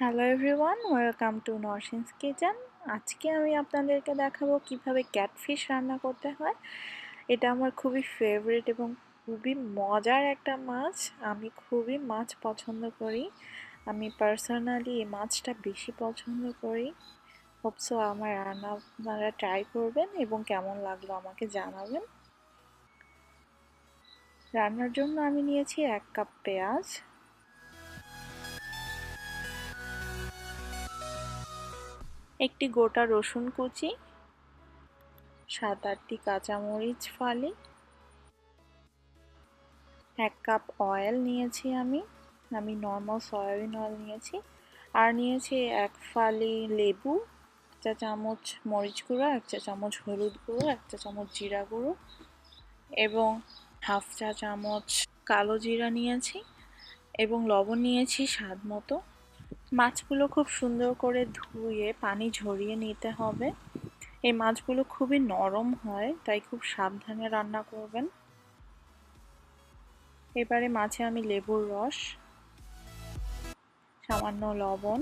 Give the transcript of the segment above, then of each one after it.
Hello everyone welcome to Narsin's kitchen আজকে আমি আপনাদেরকে দেখাবো কীভাবে ক্যাটফিশ রান্না করতে হয়। এটা আমার খুবই ফেভারিট এবং খুবই মজার একটা মাছ। আমি খুবই মাছ পছন্দ করি। আমি পার্সোনালি এই মাছটা বেশি পছন্দ করি। হোপসো আমার রান্না আপনারা ট্রাই করবেন এবং কেমন লাগল আমাকে জানাবেন। রান্নার জন্য আমি নিয়েছি এক কাপ পেঁয়াজ। একটি গোটা রসুন কুচি, সাত আটটি কাঁচামরিচ ফালি, এক কাপ অয়েল নিয়েছি আমি আমি নর্মাল সয়াবিন অয়েল নিয়েছি, আর নিয়েছি এক ফালি লেবু, চা চামচ মরিচ গুঁড়ো, এক চা চামচ হলুদ গুঁড়ো, এক চা চামচ জিরা গুঁড়ো, এবং হাফ চা চামচ কালো জিরা নিয়েছি, এবং লবণ নিয়েছি স্বাদ মতো। মাছগুলো খুব সুন্দর করে ধুয়ে পানি ঝরিয়ে নিতে হবে। এই মাছগুলো খুবই নরম হয়, তাই খুব সাবধানে রান্না করবেন। এবারে মাছে আমি লেবুর রস, সামান্য লবণ,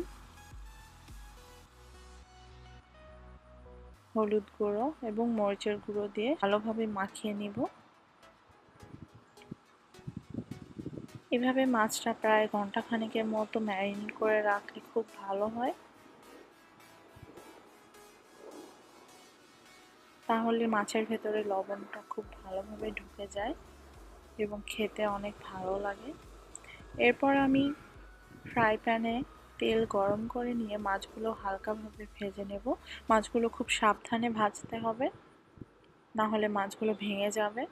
হলুদ গুঁড়ো এবং মরিচের গুঁড়ো দিয়ে ভালোভাবে মাখিয়ে নিব। এভাবে মাছটা প্রায় ঘণ্টা খানেকের মতো ম্যারিনেট করে রাখলে খুব ভালো হয়। তাহলে মাছের ভেতরে লবণটা খুব ভালোভাবে ঢুকে যায় এবং খেতে অনেক ভালো লাগে। এরপর আমি ফ্রাই প্যানে তেল গরম করে নিয়ে মাছগুলো হালকাভাবে ভেজে নেব। মাছগুলো খুব সাবধানে ভাজতে হবে না হলে মাছগুলো ভেঙে যাবে।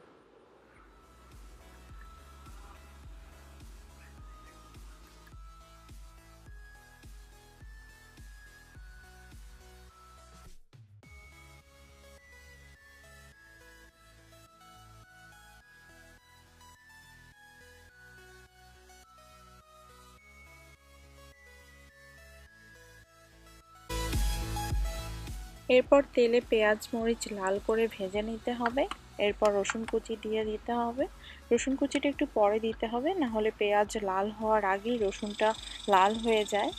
এরপর তেলে পেঁয়াজ, মরিচ লাল করে ভেজে নিতে হবে। এরপর রসুন কুচি দিয়ে দিতে হবে। রসুন কুচিটা একটু পরে দিতে হবে না হলে পেঁয়াজ লাল হওয়ার আগেই রসুনটা লাল হয়ে যায়।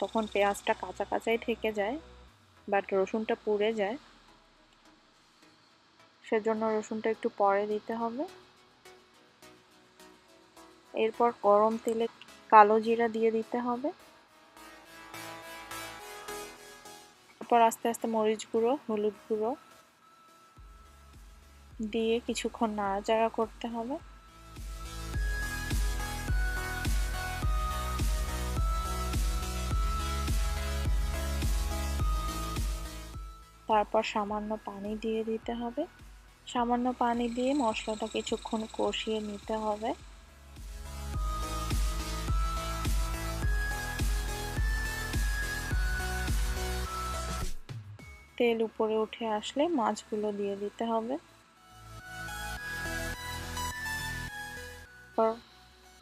তখন পেঁয়াজটা কাঁচা কাঁচাই থেকে যায় বাট রসুনটা পুড়ে যায়। সেজন্য রসুনটা একটু পরে দিতে হবে। এরপর গরম তেলে কালো জিরা দিয়ে দিতে হবে। তারপর আস্তে আস্তে মরিচ গুঁড়ো, হলুদ গুঁড়ো দিয়ে কিছুক্ষণ নাড়াচাড়া করতে হবে। তারপর সামান্য পানি দিয়ে দিতে হবে। সামান্য পানি দিয়ে মশলাটা কিছুক্ষণ কষিয়ে নিতে হবে। তেল উপরে উঠে আসলে মাছগুলো দিয়ে দিতে হবে।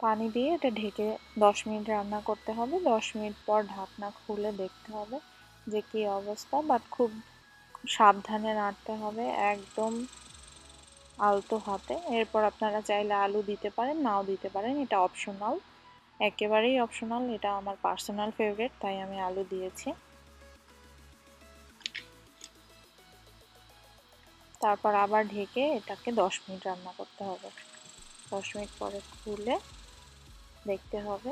পানি দিয়ে এটা ঢেকে দশ মিনিট রান্না করতে হবে। দশ মিনিট পর ঢাকনা খুলে দেখতে হবে যে কি অবস্থা বাট খুব সাবধানে নাড়তে হবে একদম আলতো হাতে। এরপর আপনারা চাইলে আলু দিতে পারেন, নাও দিতে পারেন। এটা অপশনাল একেবারেই অপশনাল এটা আমার পার্সোনাল ফেভারিট তাই আমি আলু দিয়েছি। তারপর আবার ঢেকে এটাকে দশ মিনিট রান্না করতে হবে। দশ মিনিট পরে খুলে দেখতে হবে।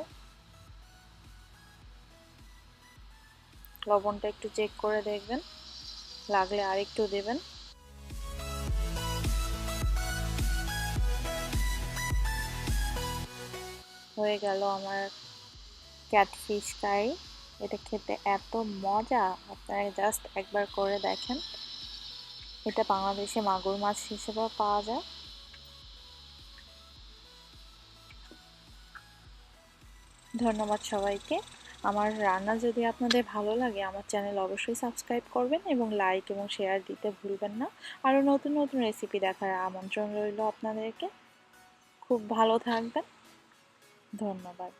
লবণটা একটু চেক করে দেখবেন। লাগলে আরেকটু দেবেন। হয়ে গেল আমার ক্যাটফিশ কারি এটা খেতে এত মজা! আপনারা জাস্ট একবার করে দেখেন। এটা বাংলাদেশে মাগুর মাছ হিসেবেও পাওয়া যায়। ধন্যবাদ সবাইকে। আমার রান্না যদি আপনাদের ভালো লাগে, আমার চ্যানেল অবশ্যই সাবস্ক্রাইব করবেন এবং লাইক এবং শেয়ার দিতে ভুলবেন না। আরও নতুন নতুন রেসিপি দেখার আমন্ত্রণ রইল আপনাদেরকে। খুব ভালো থাকবেন। ধন্যবাদ।